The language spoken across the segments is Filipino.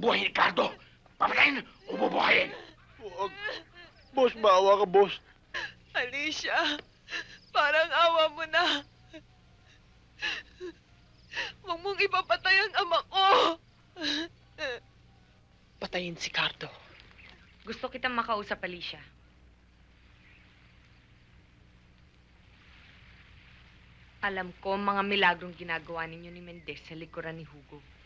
ang buhay ni Ricardo. Papatayin o bubuhayin. Huwag. Boss, maawa ka, boss. Alicia, parang awa mo na. Huwag mong ipapatay ang ama ko. Patayin si Cardo. Gusto kitang makausap, Alicia. Alam ko ang mga milagrong ginagawa ninyo ni Mendez sa likuran ni Hugo.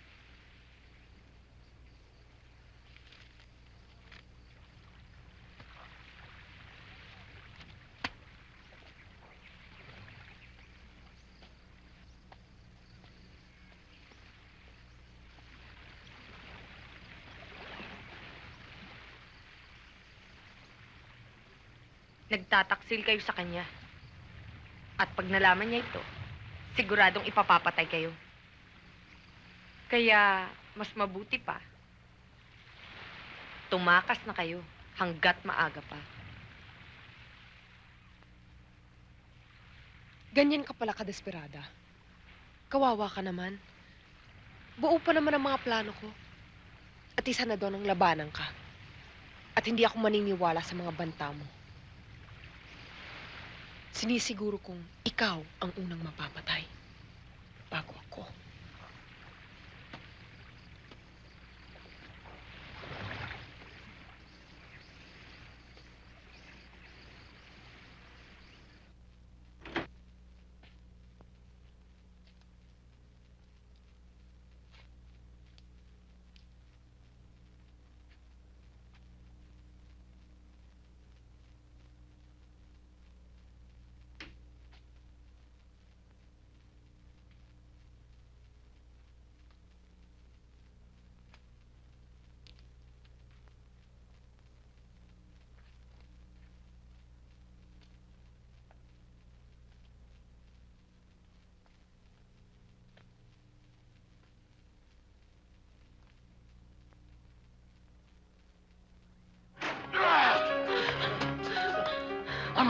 Nagtataksil kayo sa kanya. At pag nalaman niya ito, siguradong ipapapatay kayo. Kaya, mas mabuti pa. Tumakas na kayo hanggat maaga pa. Ganyan ka pala kadesperada. Kawawa ka naman. Buo pa naman ang mga plano ko. At isa na doon ang labanan ka. At hindi ako maniniwala sa mga banta mo. Sinisiguro kong ikaw ang unang mapapatay.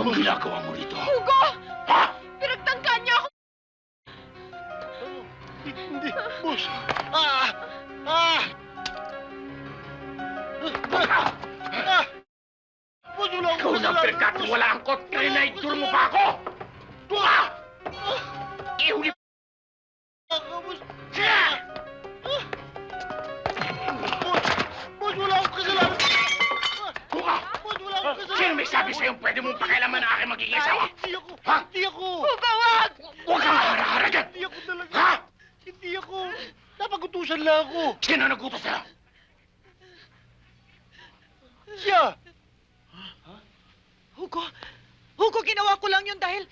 Anong ginagawa mo rito? Hugo! Ha? Pinagtangkaan niya ako! Hindi, hindi, boss. Ah! Ah! Ah! Ah! Boss, wala akong Ikaw na kasalanan, pinagkatiwala ang kot. Trinaitor mo pa ako! Tuka! Ihuli asawa? Hindi ako. Ha? Hindi ako. Hugo, wag! Huwag kang hara-hara dyan! Hindi ako talaga. Ha? Hindi ako. Napagutusan lang ako. Sino nagutos sa'yo? Siya. Hugo, Hugo, ginawa ko lang yun dahil,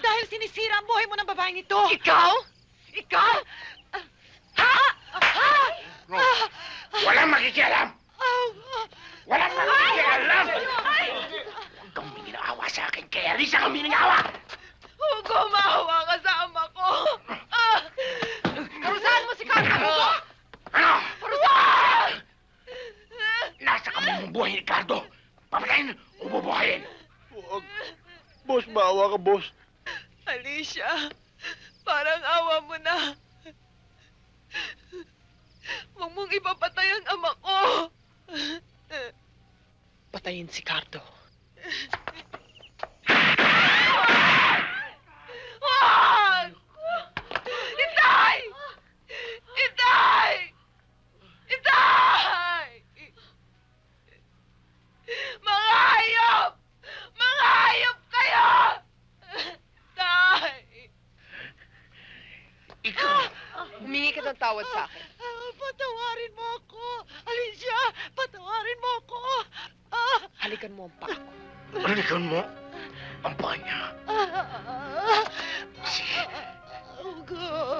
dahil sinisira ang buhay mo ng babaeng ito. Ikaw? Ikaw? Ha? Ha? Walang makikialam! Ah! Walang makikialam! Ay! Huwag kang minaawa sa akin, kaya rin siya kang minaawa! Hugo, maawa ka sa ama ko. Ah! Parusahan mo si Carlo, Hugo! Ano? Parusahan! Nasa kamay mong buhay ni Ricardo! Papatayin o bubuhayin! Huwag. Boss, maawa ka, boss. Alicia, parang awa mo na. Huwag mong ipapatay ang ama ko. Patayin si Cardo. tumawad sa akin. Ah, ah, patawarin mo ako! Alicia, patawarin mo ako! Ah, Halikan mo ang paa ko. Balikan mo ang paa niya. Ah, Sige. ah, ah,